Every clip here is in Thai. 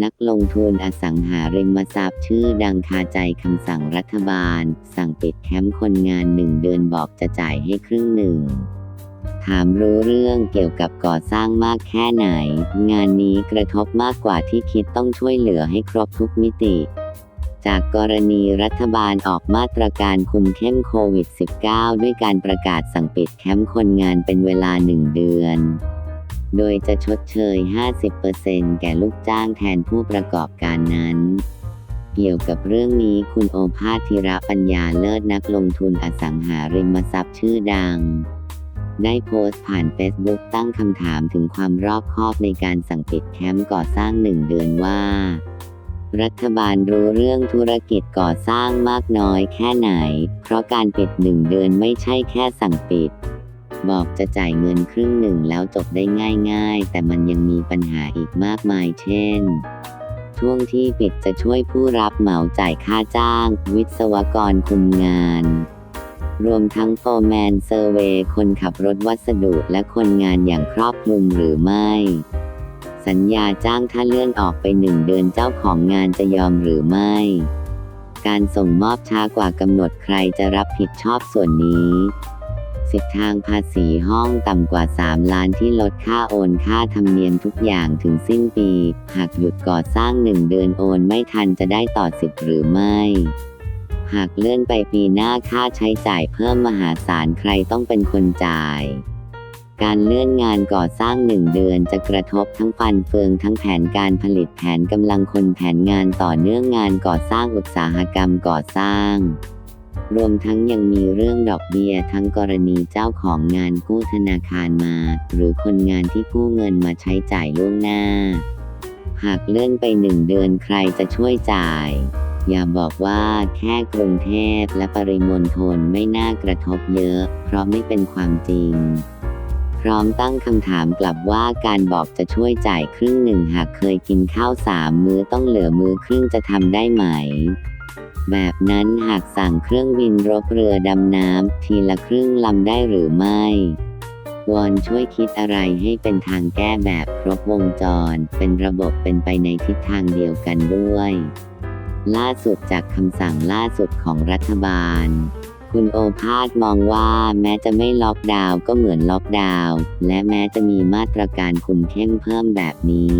นักลงทุนอสังหาริมทรัพย์ชื่อดังคาใจคำสั่งรัฐบาล สั่งปิดแคมป์คนงานหนึ่งเดือนบอกจะจ่ายให้ครึ่งหนึ่ง ถามรู้เรื่องเกี่ยวกับก่อสร้างมากแค่ไหน งานนี้กระทบมากกว่าที่คิดต้องช่วยเหลือให้ครบทุกมิติจากกรณีรัฐบาลออกมาตรการคุมเข้มโควิด -19 ด้วยการประกาศสั่งปิดแคมป์คนงานเป็นเวลาหนึ่งเดือน โดยจะชดเชย 50%แก่ลูกจ้างแทนผู้ประกอบการนั้น เกี่ยวกับเรื่องนี้คุณโอภาสธีระปัญญาเลิศนักลงทุนอสังหาริมทรัพย์ชื่อดัง ได้โพสต์ผ่านเฟซบุ๊กตั้งคำถามถึงความรอบคอบในการสั่งปิดแคมป์ก่อสร้างหนึ่งเดือนว่า รัฐบาลรู้เรื่องธุรกิจก่อสร้างมากน้อยแค่ไหน เพราะการปิดหนึ่งเดือนไม่ใช่แค่สั่งปิด บอกจะจ่ายเงินครึ่งหนึ่งแล้วจบได้ง่ายๆ แต่มันยังมีปัญหาอีกมากมายเช่น ช่วงที่ปิดจะช่วยผู้รับเหมาจ่ายค่าจ้าง วิศวกรคุมงาน รวมทั้งโฟร์แมนเซอร์เวย์คนขับรถวัสดุและคนงานอย่างครอบคลุมหรือไม่สัญญาจ้างถ้าเลื่อนออกไปหนึ่งเดือนเจ้าของงานจะยอมหรือไม่ การส่งมอบช้ากว่ากำหนดใครจะรับผิดชอบส่วนนี้ สิทธิทางภาษีห้องต่ำกว่า 3 ล้านที่ลดค่าโอนค่าธรรมเนียมทุกอย่างถึงสิ้นปี หากหยุดก่อสร้าง 1 เดือนโอนไม่ทันจะได้ต่อสิทธิ์หรือไม่ หากเลื่อนไปปีหน้าค่าใช้จ่ายเพิ่มมหาศาลใครต้องเป็นคนจ่ายการเลื่อนงานก่อสร้างหนึ่งเดือนจะกระทบทั้งฟันเฟืองทั้งแผนการผลิตแผนกำลังคนแผนงานต่อเนื่องงานก่อสร้างอุตสาหกรรมก่อสร้าง รวมทั้งยังมีเรื่องดอกเบี้ยทั้งกรณีเจ้าของงานกู้ธนาคารมา หรือคนงานที่กู้เงินมาใช้จ่ายล่วงหน้า หากเลื่อนไปหนึ่งเดือนใครจะช่วยจ่าย อย่าบอกว่าแค่กรุงเทพและปริมณฑลไม่น่ากระทบเยอะ เพราะไม่เป็นความจริง พร้อมตั้งคำถามกลับว่าการบอกจะช่วยจ่ายครึ่งหนึ่งหากเคยกินข้าวสามมื้อต้องเหลือมือครึ่งจะทำได้ไหม แบบนั้นหากสั่งเครื่องบินรบเรือดำน้ำทีละครึ่งลำได้หรือไม่ วอนช่วยคิดอะไรให้เป็นทางแก้แบบครบวงจร เป็นระบบเป็นไปในทิศทางเดียวกันด้วย ล่าสุดจากคำสั่งล่าสุดของรัฐบาลคุณโอภาสมองว่าแม้จะไม่ล็อกดาวน์ก็เหมือนล็อกดาวน์และแม้จะมีมาตรการคุมเข้มเพิ่มแบบนี้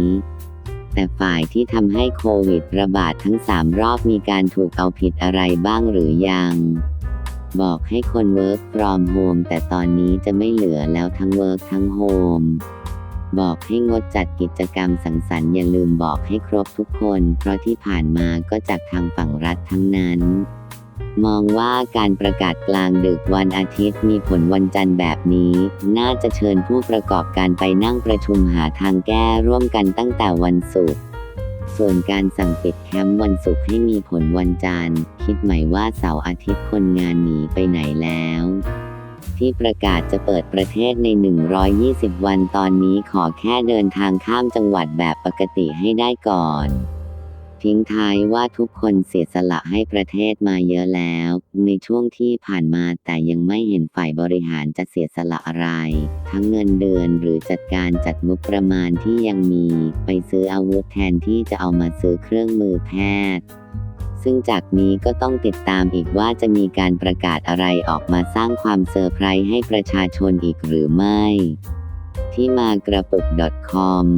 แต่ฝ่ายที่ทำให้โควิดระบาดทั้ง 3 รอบมีการถูกเอาผิดอะไรบ้างหรือยัง บอกให้คน work from home แต่ตอนนี้จะไม่เหลือแล้วทั้ง work ทั้ง home บอกให้งดจัดกิจกรรมสังสรรค์อย่าลืมบอกให้ครบทุกคน เพราะที่ผ่านมาก็จากทางฝั่งรัฐทั้งนั้น มองว่าการประกาศกลางดึกวันอาทิตย์มีผลวันจันทร์แบบนี้ น่าจะเชิญผู้ประกอบการไปนั่งประชุมหาทางแก้ร่วมกันตั้งแต่วันศุกร์ส่วนการสั่งปิดแคมป์วันศุกร์ให้มีผลวันจันทร์ คิดไหมว่าเสาร์อาทิตย์คนงานหนีไปไหนแล้ว ที่ประกาศจะเปิดประเทศใน 120 วันตอนนี้ขอแค่เดินทางข้ามจังหวัดแบบปกติให้ได้ก่อน ทิ้งท้ายว่าทุกคนเสียสละให้ประเทศมาเยอะแล้ว ในช่วงที่ผ่านมาแต่ยังไม่เห็นฝ่ายบริหารจะเสียสละอะไร ทั้งเงินเดือนหรือจัดการจัดงบประมาณที่ยังมี ไปซื้ออาวุธแทนที่จะเอามาซื้อเครื่องมือแพทย์ซึ่งจากนี้ก็ต้องติดตามอีกว่าจะมีการประกาศอะไรออกมาสร้างความเซอร์ไพรส์ให้ประชาชนอีกหรือไม่ ที่มากระปุก .com